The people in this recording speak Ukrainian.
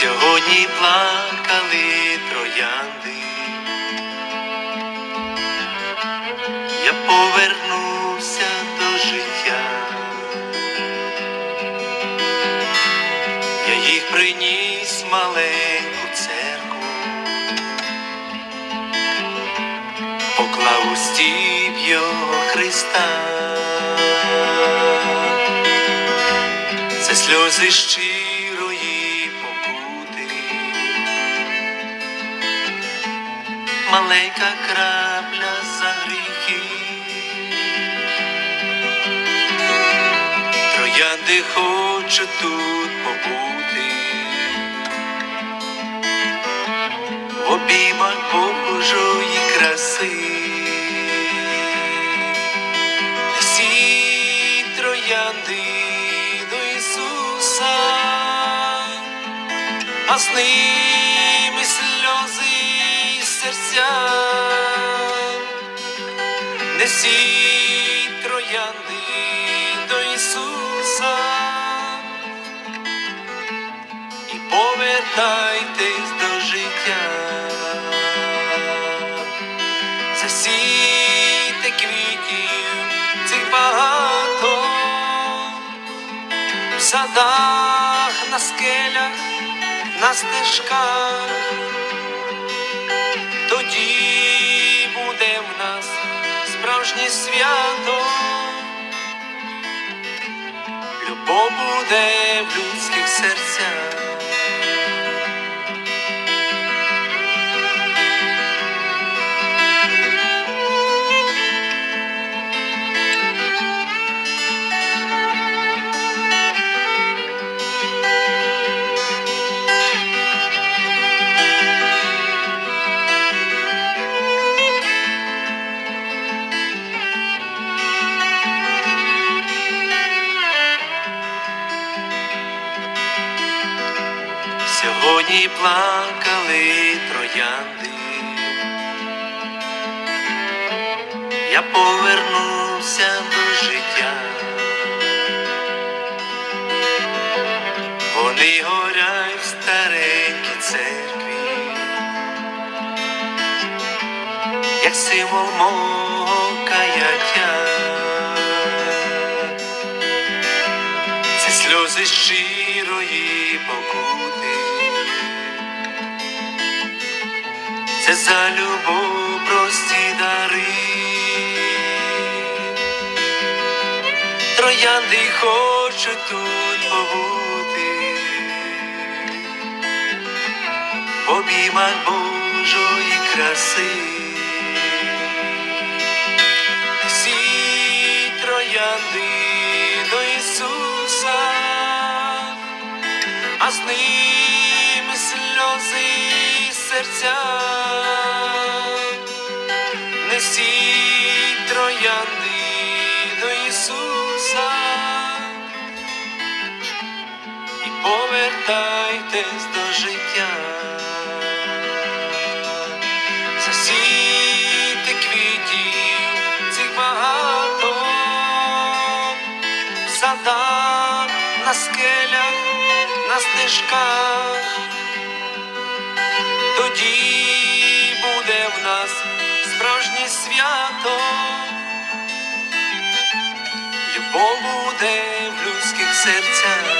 сьогодні плакали троянди, я повернувся до життя, я їх приніс маленьку церкву, поклав у стіп його Христа, це сльози щирі. Маленька крапля за гріхи. Троянди хочу тут побути, в обіймах Божої краси. Всі троянди до Ісуса, серця. Несіть троянди до Ісуса і повертайтесь до життя. Засійте квітів цих багато в садах, на скелях, на стежках. Тоді буде в нас справжнє свято. Любов буде в людських серцях. Сьогодні плакали троянди, я повернувся до життя. Вони горять в старенькій церкві, як символ мого каяття. Сльози щирої покути, це за любов прості дари. Троянди хочу тут побути, в обіймах Божої краси. Всі троянди серця. Несіть троянди до Ісуса і повертайтесь до життя. Засійте квітів цих багато в садах, на скелях, на стежках. Свято. Любов буде в людських серцях.